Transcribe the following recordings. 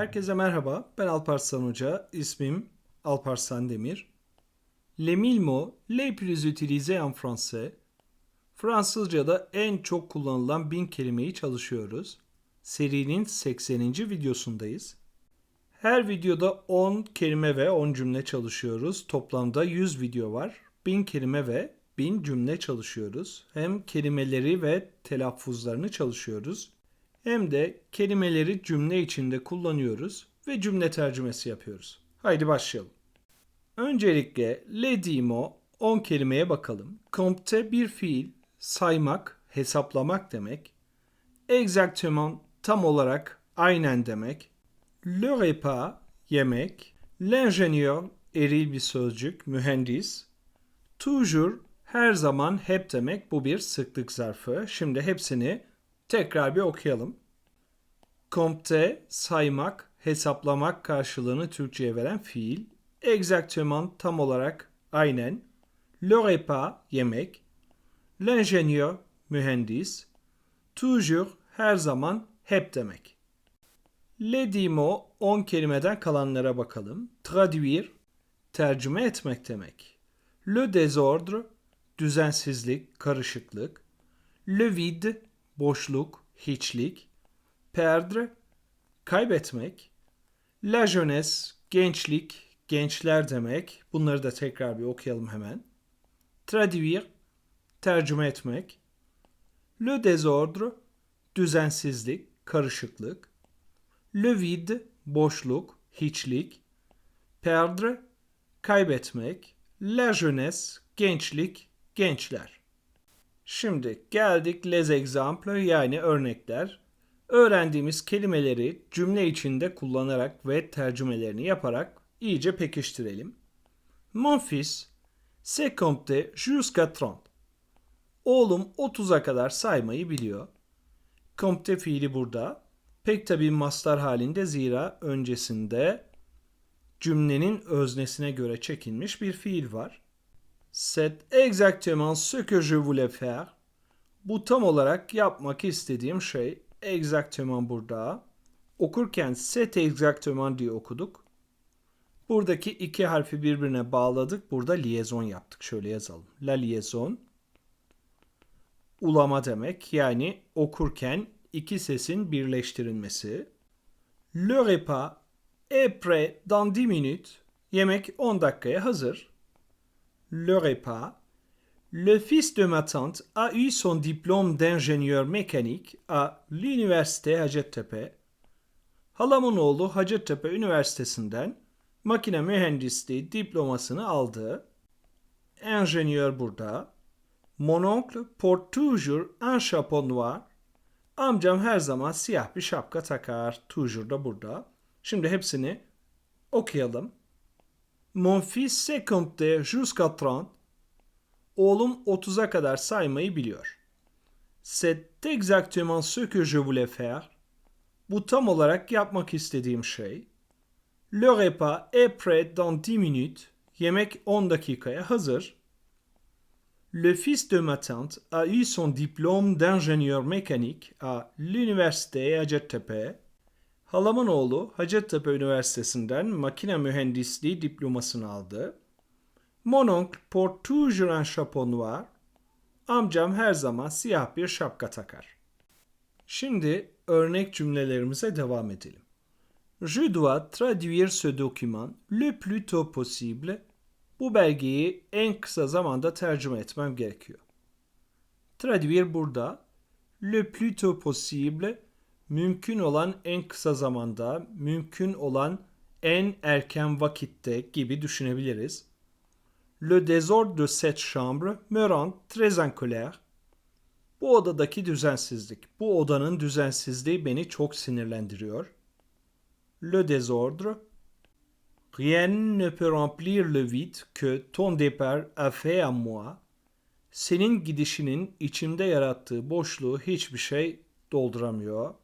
Herkese merhaba. Ben Alparslan Hoca. İsmim Alparslan Demir. Les mille mots les plus utilisés en français. Fransızca'da en çok kullanılan bin kelimeyi çalışıyoruz. Serinin 80. videosundayız. Her videoda 10 kelime ve 10 cümle çalışıyoruz. Toplamda 100 video var. 1000 kelime ve 1000 cümle çalışıyoruz. Hem kelimeleri ve telaffuzlarını çalışıyoruz. Hem de kelimeleri cümle içinde kullanıyoruz ve cümle tercümesi yapıyoruz. Haydi başlayalım. Öncelikle le dimo 10 kelimeye bakalım. Compte bir fiil, saymak, hesaplamak demek. Exactement tam olarak, aynen demek. Le repas yemek. L'ingénieur eril bir sözcük, mühendis. Toujours her zaman hep demek bu bir sıklık zarfı. Şimdi hepsini tekrar bir okuyalım. Compte saymak, hesaplamak karşılığını Türkçe'ye veren fiil. Exactement tam olarak aynen. Le repas yemek. L'ingénieur mühendis. Toujours her zaman hep demek. Le dimo 10 kelimeden kalanlara bakalım. Traduire tercüme etmek demek. Le désordre düzensizlik, karışıklık. Le vide boşluk, hiçlik. Perdre kaybetmek. La jeunesse gençlik, gençler demek. Bunları da tekrar bir okuyalım hemen. Traduire tercüme etmek. Le désordre düzensizlik, karışıklık. Le vide boşluk, hiçlik. Perdre kaybetmek. La jeunesse gençlik, gençler. Şimdi geldik les exemples yani örnekler. Öğrendiğimiz kelimeleri cümle içinde kullanarak ve tercümelerini yaparak iyice pekiştirelim. Mon fils sait compter jusqu'à 30. Oğlum 30'a kadar saymayı biliyor. Compter fiili burada. Pek tabi mastar halinde zira öncesinde cümlenin öznesine göre çekilmiş bir fiil var. C'est exactement ce que je voulais faire. Bu tam olarak yapmak istediğim şey. Exactement burada. Okurken c'est exactement diye okuduk. Buradaki iki harfi birbirine bağladık. Burada liaison yaptık. Şöyle yazalım. La liaison. Ulama demek. Yani okurken iki sesin birleştirilmesi. Le repas est prêt dans 10 minutes. Yemek 10 dakikaya hazır. Le repas. Le fils de ma tante a eu son diplôme d'ingénieur mécanique à l'université Hacettepe. Halamın oğlu Hacettepe Üniversitesi'nden makine mühendisliği diplomasını aldı. Ingénieur burada. Mon oncle porte toujours un chapeau noir. Amcam her zaman siyah bir şapka takar. Toujours da burada. Şimdi hepsini okuyalım. Mon fils sait compter jusqu'à 30. Oğlum 30'a kadar saymayı biliyor. C'est exactement ce que je voulais faire. Bu tam olarak yapmak istediğim şey. Le repas est prêt dans 10 minutes. Yemek 10 dakikaya hazır. Le fils de ma tante a eu son diplôme d'ingénieur mécanique à l'université Hacettepe. Halamın oğlu Hacettepe Üniversitesi'nden makine mühendisliği diplomasını aldı. Mon oncle porte toujours un chapeau noir. Amcam her zaman siyah bir şapka takar. Şimdi örnek cümlelerimize devam edelim. Je dois traduire ce document le plus tôt possible. Bu belgeyi en kısa zamanda tercüme etmem gerekiyor. Traduire burada. Le plus tôt possible mümkün olan en kısa zamanda, mümkün olan en erken vakitte gibi düşünebiliriz. Le désordre de cette chambre me rend très en colère. Bu odadaki düzensizlik, bu odanın düzensizliği beni çok sinirlendiriyor. Le désordre. Rien ne peut remplir le vide que ton départ a fait à moi. Senin gidişinin içimde yarattığı boşluğu hiçbir şey dolduramıyor.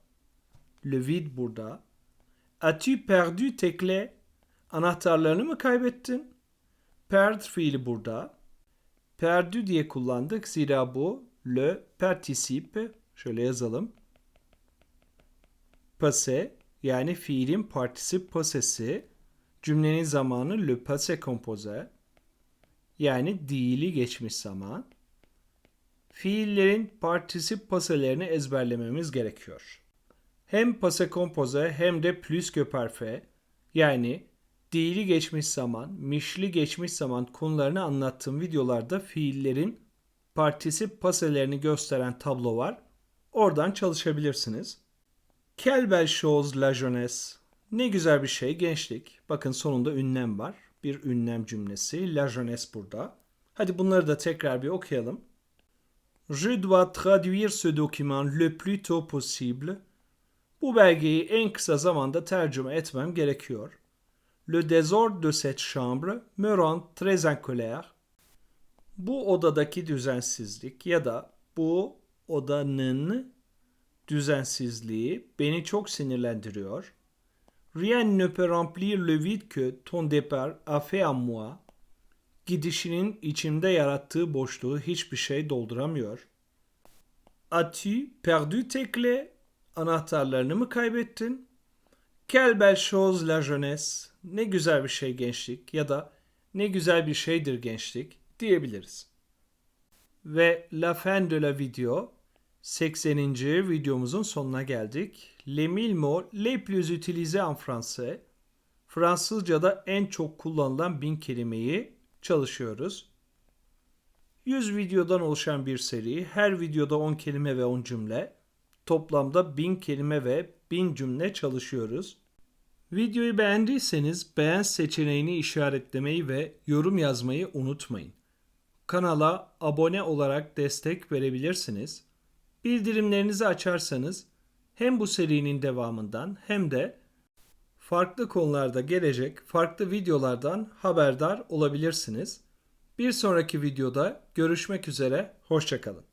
Le vide burada. As-tu perdu tes clés? Anahtarlarını mı kaybettin? Perd fiili burada. Perdu diye kullandık. Zira bu le participe. Şöyle yazalım. Passé yani fiilin partisip pasesi, cümlenin zamanı le passé composé yani diili geçmiş zaman. Fiillerin partisip paselerini ezberlememiz gerekiyor. Hem passé composé hem de plus que parfait yani diili geçmiş zaman, mişli geçmiş zaman konularını anlattığım videolarda fiillerin partisip paselerini gösteren tablo var. Oradan çalışabilirsiniz. Quelle belle chose la jeunesse. Ne güzel bir şey gençlik. Bakın sonunda ünlem var. Bir ünlem cümlesi. La jeunesse burada. Hadi bunları da tekrar bir okuyalım. Je dois traduire ce document le plus tôt possible. Bu belgeyi en kısa zamanda tercüme etmem gerekiyor. Le désordre de cette chambre me rend très en colère. Bu odadaki düzensizlik ya da bu odanın düzensizliği beni çok sinirlendiriyor. Rien ne peut remplir le vide que ton départ a fait en moi. Gidişinin içimde yarattığı boşluğu hiçbir şey dolduramıyor. As-tu perdu tes clés? Anahtarlarını mı kaybettin? Quelle belle chose la jeunesse. Ne güzel bir şey gençlik ya da ne güzel bir şeydir gençlik diyebiliriz. Ve la fin de la video 80. videomuzun sonuna geldik. Les mille mots les plus utilisés en français. Fransızca'da en çok kullanılan bin kelimeyi çalışıyoruz. 100 videodan oluşan bir seri. Her videoda 10 kelime ve 10 cümle. Toplamda 1000 kelime ve 1000 cümle çalışıyoruz. Videoyu beğendiyseniz beğen seçeneğini işaretlemeyi ve yorum yazmayı unutmayın. Kanala abone olarak destek verebilirsiniz. Bildirimlerinizi açarsanız hem bu serinin devamından hem de farklı konularda gelecek farklı videolardan haberdar olabilirsiniz. Bir sonraki videoda görüşmek üzere, hoşçakalın.